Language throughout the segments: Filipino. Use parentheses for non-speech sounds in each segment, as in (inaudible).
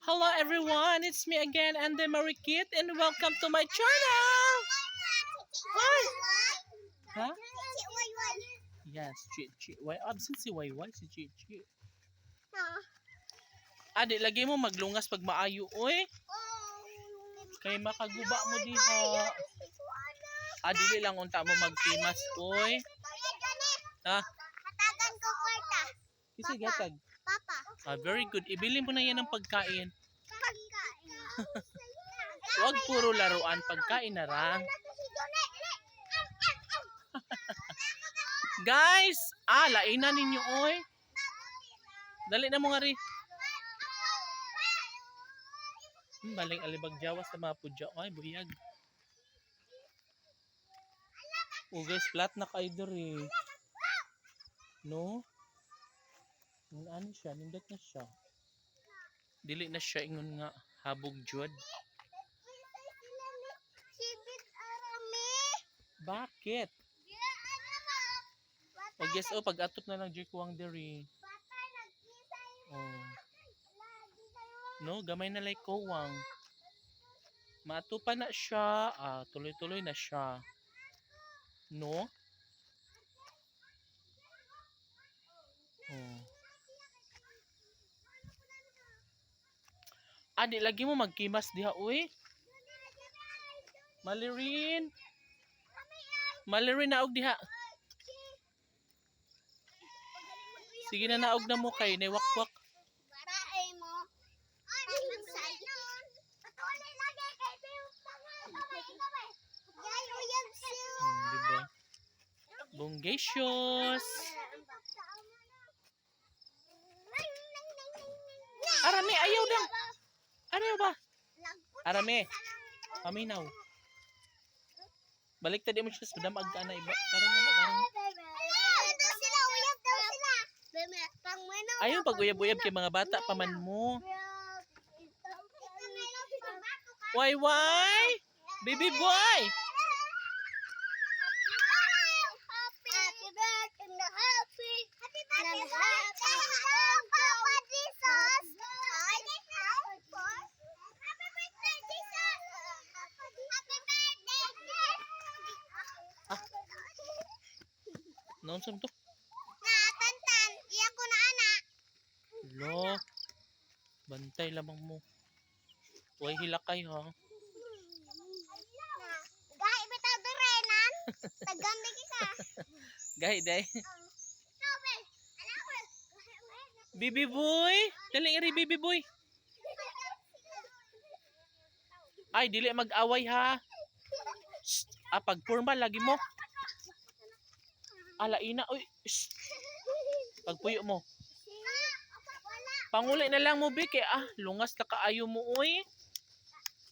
Hello everyone, it's me again, Andy Marikit, and welcome to my channel! Hi! Huh? Yes, Chi Chi. Why absent si Wai si Chi Chi? Adi, lagi mo maglungas pag maayo, oy. Kay makaguba mo diha. Adi, lang unta mo magtimas, oy. Ha? Katagan ko kwarta. Kasi gatag. Papa. Ah, very good. Ibili mo na yan ng pagkain. Pagkain. Huwag puro laruan, pagkain na lang. (laughs) Guys! Ah, lainan ninyo, oy. Dali na mo nga rin. Hmm, baling alibag jawas na mga pudya. Ay, buyag. Oh guys, flat na kayo diri. No? Ang ano siya, nindot na siya. Dili na siya ingon nga habog jud. Bakit? O guess oh, pag atop na lang jud kuwang diri. Oh. No, gamay na like kuwang. Matupa na siya. Ah, tuloy-tuloy na siya. No? Adi, lagi mo magkimas diha, uy. Malirin. Malirin naog diha. Sige na naog na mo kay siya. Hmm, diba? Bongacious. Arami, ayaw lang. Ayaw ba? Arami. Paminaw. Balik tadi mo siya sa damag ka na iba. Karon na karon. Ito sila, uyab daw sila. Pangmanaw. Ayaw pag uyab-uyab kay mga bata pa man mo. Why why? Baby boy. Noon sam to? Na tantan, iya ko na anak. Lo. Bantay lamang mo. Huwag hilakay ha. Gahi bitaw durenan. Tagambi ka. (laughs) Gahi day. Ko. Baby boy. Dali iri baby boy. Ay, dili mag-away ha. Shh. Ah, pag formal lagi mo. Alaina, uy. Shh. (laughs) Pagpuyo mo. Panguli na lang mo, Bik. Eh. Ah, lungas na kaayo mo, uy.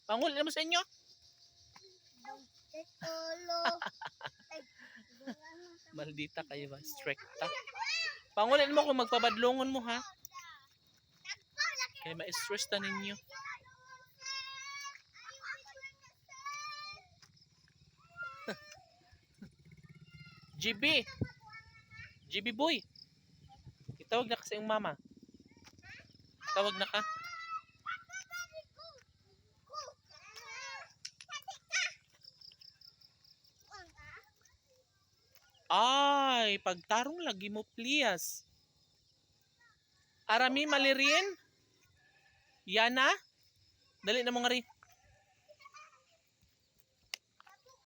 Panguli na mo sa inyo. (laughs) Maldita kayo ba? Stricta. Panguli mo kung magpabadlongon mo, ha? Kaya ma-stress na ninyo. GB. GB boy. Itawag na ka sa iyong mama. Tawag na ka. Ay, pagtarong lagi mo, please. Arami malirin? Yana? Dali na mo nga rin.